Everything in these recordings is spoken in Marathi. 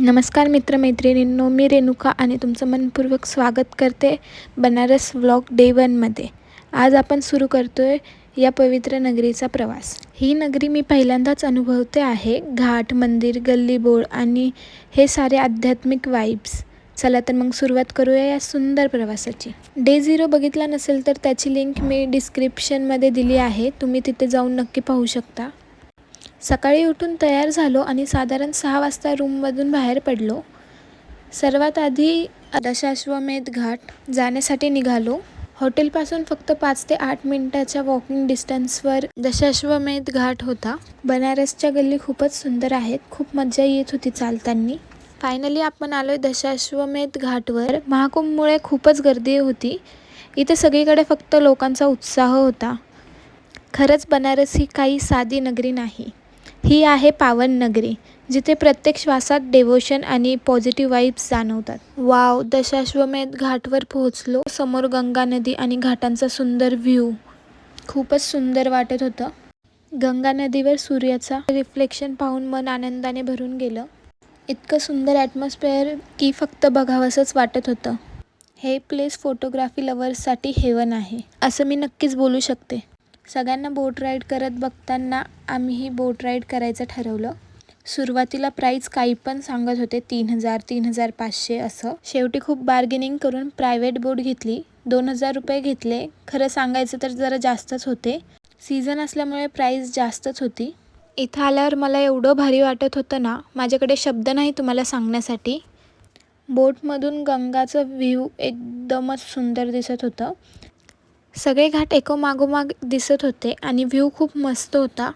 नमस्कार मित्रमैत्रिणींनो मी रेणुका आणि तुमचं मनपूर्वक स्वागत करते बनारस व्लॉग डे वनमध्ये आज आपण सुरू करतो आहे या पवित्र नगरीचा प्रवास. ही नगरी मी पहिल्यांदाच अनुभवते आहे. घाट मंदिर गल्ली बोळ आणि हे सारे आध्यात्मिक वाईब्स चला तर मग सुरुवात करूया या सुंदर प्रवासाची. डे झिरो बघितला नसेल तर त्याची लिंक मी डिस्क्रिप्शनमध्ये दिली आहे. तुम्ही तिथे जाऊन नक्की पाहू शकता. सकाळी उठून तयार झालो आणि साधारण सहा वाजता रूममधून बाहेर पडलो. सर्वात आधी दशाश्वमेध घाट जाण्यासाठी निघालो. हॉटेलपासून फक्त पाच ते आठ मिनटाच्या वॉकिंग डिस्टन्सवर दशाश्वमेध घाट होता. बनारसच्या गल्ली खूपच सुंदर आहेत. खूप मजा येत होती चालताना. फायनली आपण आलोय दशाश्वमेध घाटवर. महाकुंभमुळे खूपच गर्दी होती. इथे सगळीकडे फक्त लोकांचा उत्साह होता. खरंच बनारस ही काही साधी नगरी नाही. ही आहे पावन नगरी जिथे प्रत्येक श्वासात डेवोशन आणि पॉझिटिव्ह वाईब्स जाणवतात. वाव दशाश्वमेध घाटवर पोहोचलो. समोर गंगा नदी आणि घाटांचा सुंदर व्ह्यू खूपच सुंदर वाटत होतं. गंगा नदीवर सूर्याचा रिफ्लेक्शन पाहून मन आनंदाने भरून गेलं. इतकं सुंदर ॲटमॉस्फिअर की फक्त बघावंसंच वाटत होतं. हे प्लेस फोटोग्राफी लवर्ससाठी हेवन आहे. असं मी नक्कीच बोलू शकते. सगळ्यांना बोट राईड करत बघताना आम्हीही बोट राईड करायचं ठरवलं. सुरुवातीला प्राईस काही पण सांगत होते तीन हजार तीन हजार पाचशे असं. शेवटी खूप बार्गेनिंग करून प्रायव्हेट बोट घेतली. दोन हजार रुपये घेतले. खरं सांगायचं तर जरा जास्तच होते. सीझन असल्यामुळे प्राईस जास्तच होती. इथं आल्यावर मला एवढं भारी वाटत होतं ना माझ्याकडे शब्द नाही तुम्हाला सांगण्यासाठी. बोटमधून गंगाचं व्ह्यू एकदमच सुंदर दिसत होतं. सगळे घाट एकोमागोमाग दिसत होते आणि व्ह्यू खूप मस्त होता.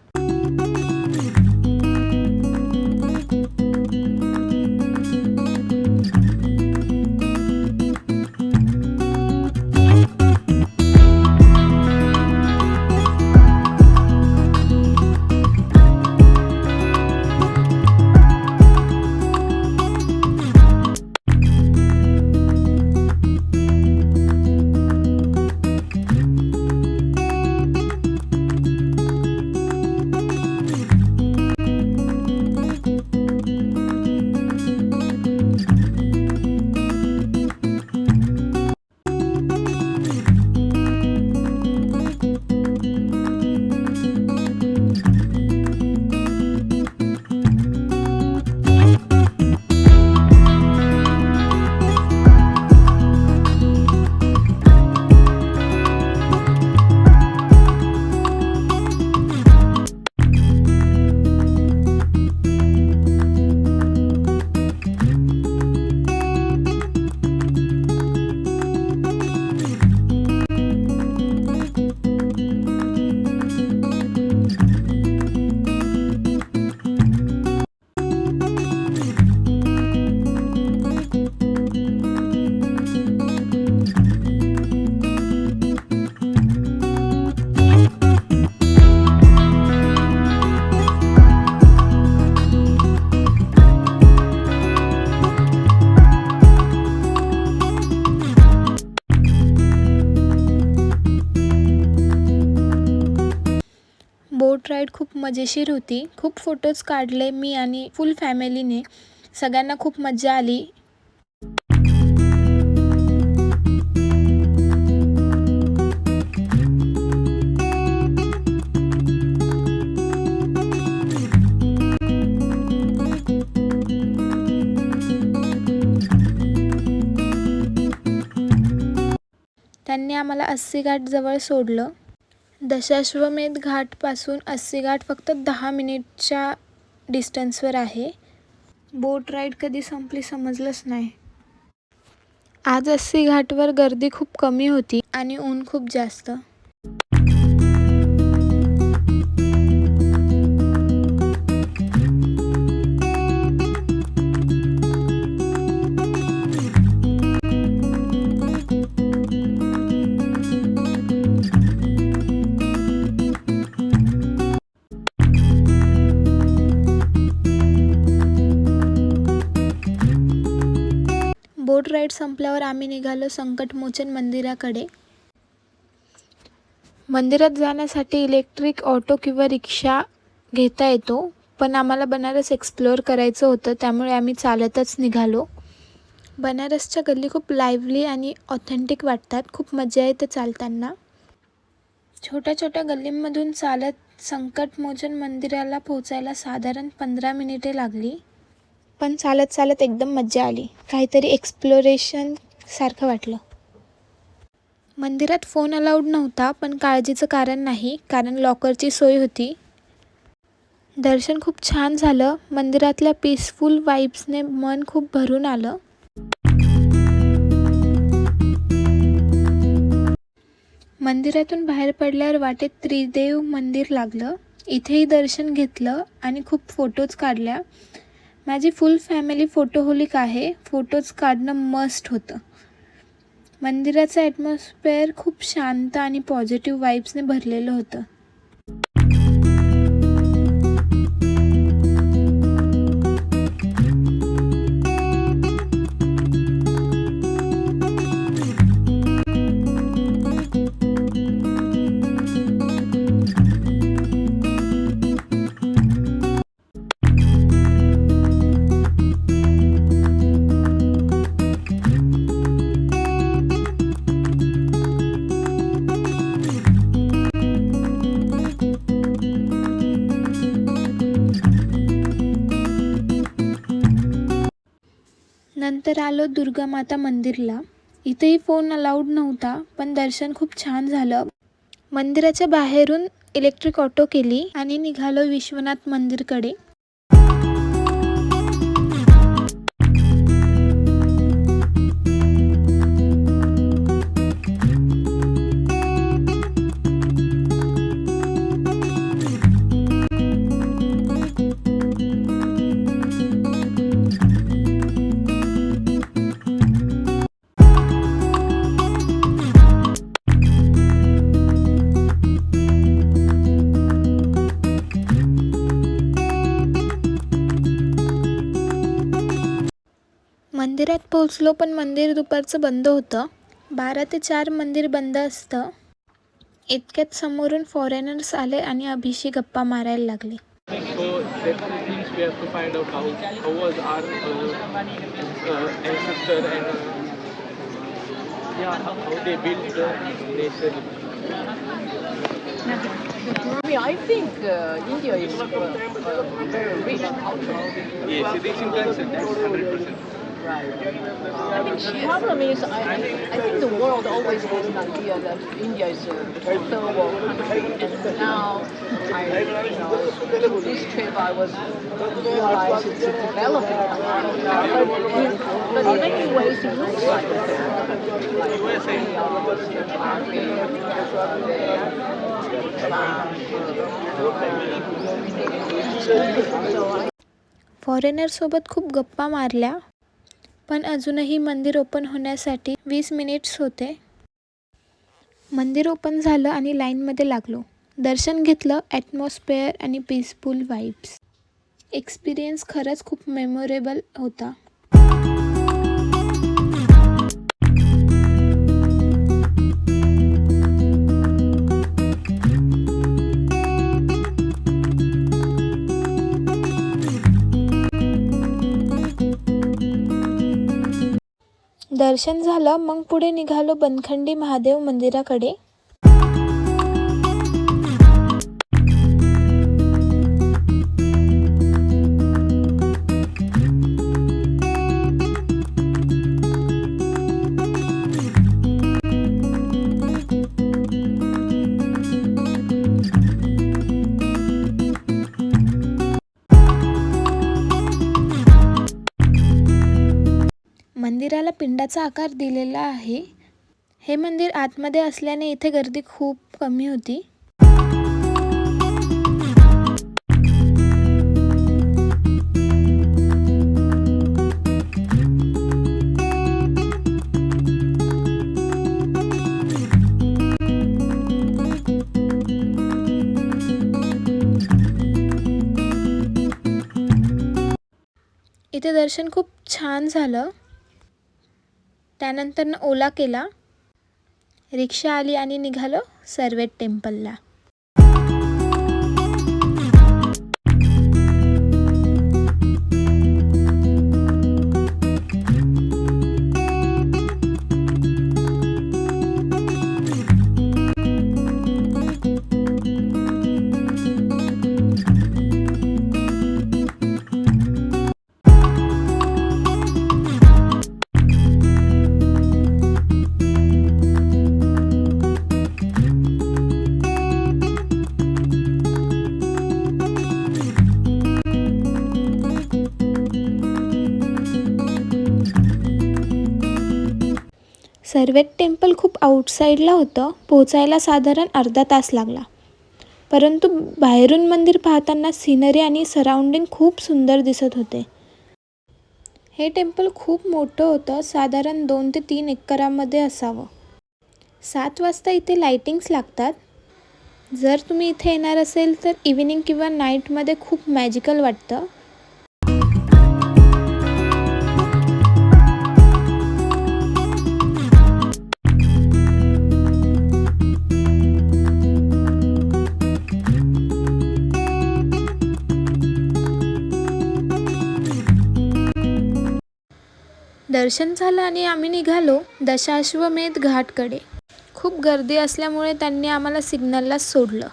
मजेशीर होती. खूप फोटोज काढले मी आणि फुल फॅमिलीने सगळ्यांना खूप मजा आली. त्यांनी आम्हाला अस्सी घाट जवळ सोडलं. दशाश्वमेध घाटपासून अस्सी घाट फक्त दहा मिनिटच्या डिस्टन्सवर आहे. बोट राईड कधी संपली समजलंच नाही. आज अस्सी घाटवर गर्दी खूप कमी होती आणि ऊन खूप जास्त. बोट राईड संपल्यावर आम्ही निघालो संकटमोचन मंदिराकडे. मंदिरात जाण्यासाठी इलेक्ट्रिक ऑटो किंवा रिक्षा घेता येतो पण आम्हाला बनारस एक्सप्लोअर करायचं होतं त्यामुळे आम्ही चालतच निघालो. बनारसच्या गल्ली खूप लाईव्हली आणि ऑथेंटिक वाटतात खूप मजा येते चालताना. छोट्या छोट्या गल्लींमधून चालत संकटमोचन मंदिराला पोहोचायला साधारण पंधरा मिनिटे लागली. पण चालत चालत एकदम मज्जा आली. काहीतरी एक्सप्लोरेशन सारखं वाटलं. मंदिरात फोन अलाउड नव्हता पण काळजीचं कारण नाही कारण लॉकरची सोय होती. दर्शन खूप छान झालं मंदिरातल्या पीसफुल वाईब्सने मन खूप भरून आलं. मंदिरातून बाहेर पडल्यावर वाटेत त्रिदेव मंदिर लागलं. इथेही दर्शन घेतलं आणि खूप फोटोज काढल्या. माझी फुल फॅमिली फोटोहोलिक आहे. फोटोज काढणं मस्ट होतं. मंदिराचं ॲटमॉस्फेअर खूप शांत आणि पॉझिटिव्ह वाईब्सने भरलेलं होतं. नंतर आलो दुर्गामाता मंदिरला. इथेही फोन अलाउड नव्हता पण दर्शन खूप छान झालं. मंदिराच्या बाहेरून इलेक्ट्रिक ऑटो केली आणि निघालो विश्वनाथ मंदिरकडे. पोहोचलो पण मंदिर दुपारचं बंद होतं. बारा ते चार मंदिर बंद असतं. इतक्यात समोरून फॉरेनर्स आले आणि अभिषेक गप्पा मारायला लागले. I mean, the problem is, I, I, think the world always has an idea that India is a third world country, and now I, you know, through this trip I was realized it's a developing country. But in, but in many ways it looks like a third world country, like Turkey, So I फॉरेनरसोबत खूप गप्पा मारल्या पण अजूनही मंदिर ओपन होण्यासाठी वीस मिनिट्स होते. मंदिर ओपन झालं आणि लाईनमध्ये लागलो. दर्शन घेतलं ॲटमॉस्फेअर आणि पीसफुल वाईब्स एक्सपिरियन्स खरंच खूप मेमोरेबल होता. दर्शन झालं मग पुढे निघालो बनखंडी महादेव मंदिराकडे. मंदिराला पिंडाचा आकार दिलेला आहे. हे मंदिर आतमध्ये असल्याने इथे गर्दी खूप कमी होती. इथे दर्शन खूप छान झालं. त्यानंतरनं ओला केला. रिक्षा आली आणि निघालो सर्वेट टेम्पलला. सर्वेट टेम्पल खूप आउटसाईडला होतं. पोचायला साधारण अर्धा तास लागला. परंतु बाहेरून मंदिर पाहताना सिनरी आणि सराउंडिंग खूप सुंदर दिसत होते. हे टेम्पल खूप मोठं होतं. साधारण दोन ते तीन एकरामध्ये असावं. सात वाजता इथे लाइटिंग्स लागतात. जर तुम्ही इथे येणार असेल तर इव्हिनिंग किंवा नाईटमध्ये खूप मॅजिकल वाटतं. दर्शन झालं आणि आम्ही निघालो दशाश्वमेध घाटकडे. खूप गर्दी असल्यामुळे त्यांनी आम्हाला सिग्नललाच सोडलं.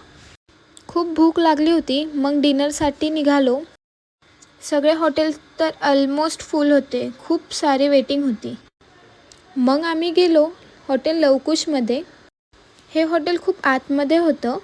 खूप भूक लागली होती मग डिनरसाठी निघालो. सगळे हॉटेल तर ऑलमोस्ट फुल होते खूप सारी वेटिंग होती. मग आम्ही गेलो हॉटेल लवकुशमध्ये. हे हॉटेल खूप आतमध्ये होतं.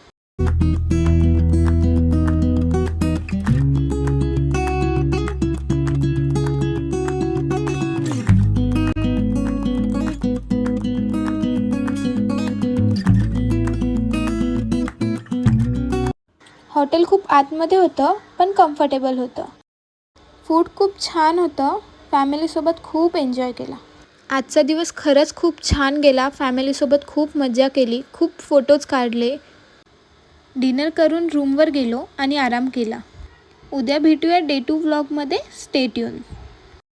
हॉटेल खूप आतमध्ये होतं पण कम्फर्टेबल होतं. फूड खूप छान होतं फॅमिलीसोबत खूप एन्जॉय केला. आजचा दिवस खरंच खूप छान गेला फॅमिलीसोबत खूप मजा केली खूप फोटोज काढले. डिनर करून रूमवर गेलो आणि आराम केला. उद्या भेटूया डे टू व्लॉगमध्ये स्टेट येऊन